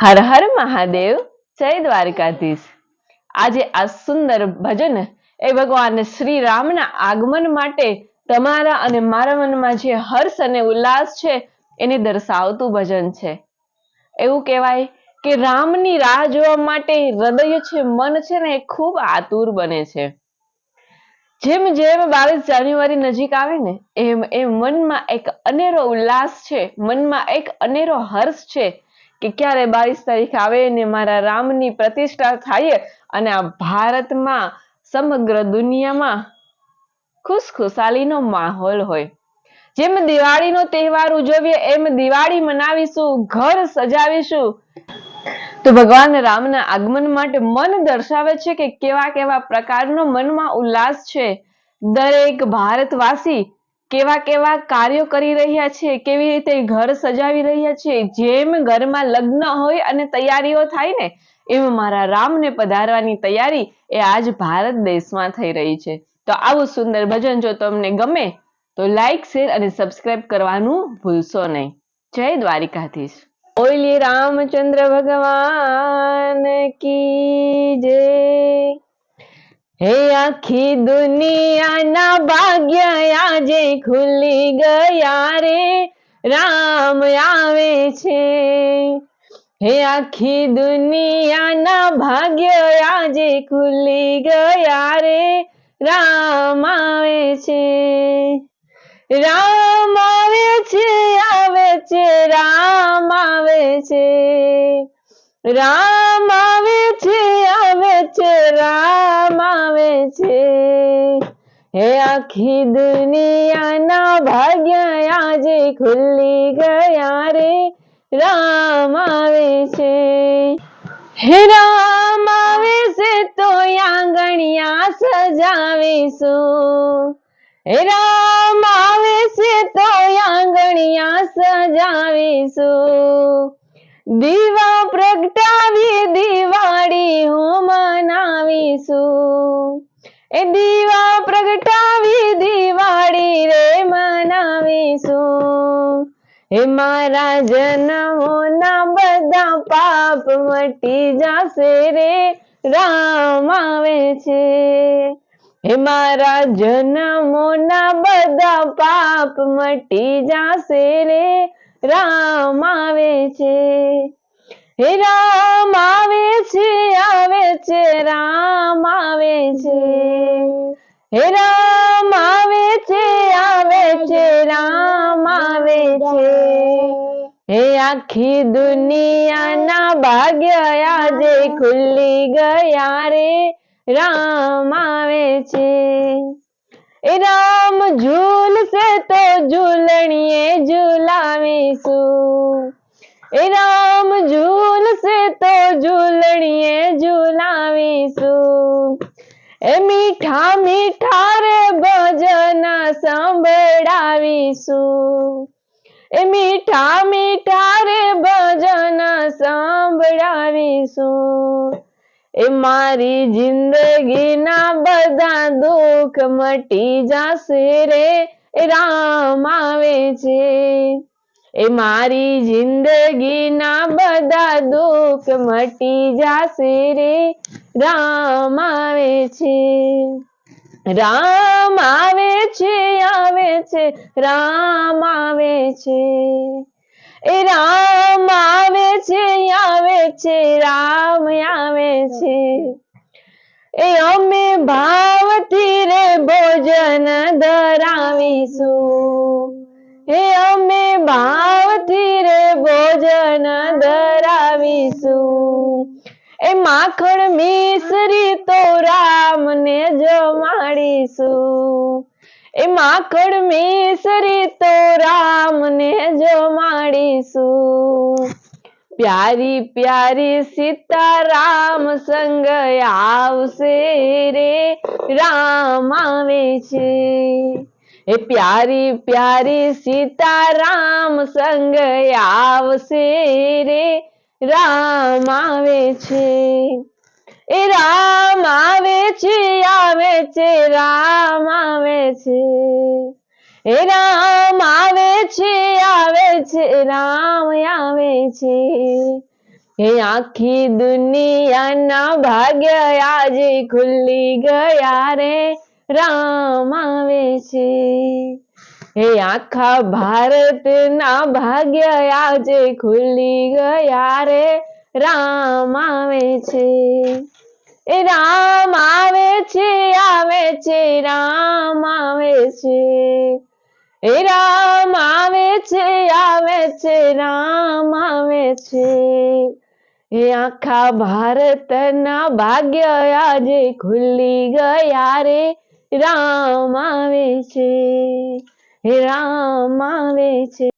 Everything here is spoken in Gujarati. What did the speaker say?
હર હર મહાદેવ, જય દ્વારકાધીશ. આજે આ સુંદર ભજન એ ભગવાન શ્રી રામના આગમન માટે તમારા અને મારા મનમાં જે હર્ષ અને ઉલ્લાસ છે, એને દર્શાવતું ભજન છે. એવું કહેવાય કે રામની રાહ જોવા માટે હૃદય છે, મન છે ને એ ખૂબ આતુર બને છે. જેમ જેમ બાવીસ જાન્યુઆરી નજીક આવે ને, એમ એ મનમાં એક અનેરો ઉલ્લાસ છે, મનમાં એક અનેરો હર્ષ છે કે ક્યારે બાવીસ તારીખ આવે ને મારા રામની પ્રતિષ્ઠા થાય અને આ ભારતમાં સમગ્ર દુનિયામાં ખુશખુશાલીનો માહોલ હોય. જેમ દિવાળીનો તહેવાર ઉજવીએ, એમ દિવાળી મનાવીશું, ઘર સજાવીશું. તો ભગવાન રામના આગમન માટે મન દર્શાવે છે કે કેવા કેવા પ્રકારનો મનમાં ઉલ્લાસ છે. દરેક ભારતવાસી કેવા કેવા કાર્યો કરી રહ્યા છે, કેવી રીતે ઘર સજાવી રહ્યા છે, જેમ ઘરમાં લગ્ન હોય અને તૈયારીઓ થાય ને, એમ મારા રામને પધારવાની તૈયારી એ આજ ભારત દેશમાં થઈ રહી છે. તો આવું સુંદર ભજન જો તમને ગમે, તો લાઈક શેર અને સબસ્ક્રાઇબ કરવાનું ભૂલશો નહીં. જય દ્વારિકાધીશ. ઓઈલી રામચંદ્ર ભગવાન કી જય. હે આખી દુનિયાના ભાગ્ય આજે ખુલી ગયા રે. રામ આવે છે. હે આખી દુનિયાના ભાગ્ય આજે ખુલી ગયા રે. રામ આવે છે. રામ આવે છે આવે છે, રામ આવે છે. રામ આવે છે આવે છે, રામ છે. હે આખી દુનિયાના ભાગ્ય આજે ખુલ્લી ગયા રે. રામ આવે છે. હે રામ આવે છે તો આંગણિયા સજાવીશું. હે રામ આવે છે તો આંગણિયા સજાવીશું. દીવા પ્રગટાવી, દિવાળી હું મનાવીશું. એ દીવા પ્રગટાવી દિવાળી રે મનાવીશું. હે મારા જન્મોના બધા પાપ મટી જશે રે, રામ આવે છે. હે મારા જન્મોના બધા પાપ મટી જશે રે, રામ આવે છે. હે રામ આવે છે આવે છે, રામ આવે છે. હે રામ આવે છે આવે છે, રામ આવે છે. હે આખી દુનિયાના ભાગ્ય આજે ખુલ્લી ગયા રે, રામ આવે છે. એ રામ ઝૂલશે તો ઝૂલણીએ ઝૂલાવીશું. એ રામ ઝૂલશે તો ઝૂલણીએ ઝૂલાવીશું. એ મીઠા મીઠા રે ભજન સંભળાવીશું. એ મીઠા મીઠા રે ભજન સંભળાવીશું. એ મારી જિંદગીના બધા દુઃખ મટી જશે રે. રામ આવે છે. એ મારી જિંદગીના બધા દુઃખ મટી જાશે રે. રામ આવે છે. રામ આવે છે આવે છે, રામ આવે છે. એ રામ આવે છે આવે છે, રામ આવે છે. એ અમે ભાવથી રે ભોજન ધરાવીશું. હે અમે ભાવથી રે ભોજન ધરાવીશું. એ માખણ મિશ્રી તો રામને જમાડીશું એ માખણ મિશ્રી તો રામને જમાડીશું પ્યારી પ્યારી સીતારામ સંગ આવશે રે, રામ આવે છે. એ પ્યારી પ્યારી સીતારામ સંગ આવશે રે, રામ આવે છે. એ રામ આવે છે આવે છે, રામ આવે છે. એ રામ આવે છે આવે છે, રામ આવે છે. હે આખી દુનિયાના ભાગ્ય આજે ખુલ્લી ગયા રે. રામ આવે છે હે આખા ભારતના ભાગ્ય આજે ખુલી ગયા રે. રામ આવે છે એ રામ આવે છે આવે છે રામ આવે છે એ રામ આવે છે આવે છે રામ આવે છે એ આખા ભારતના ભાગ્ય આજે ખુલી ગયા રે. રામ આવે છે હે રામ આવે છે.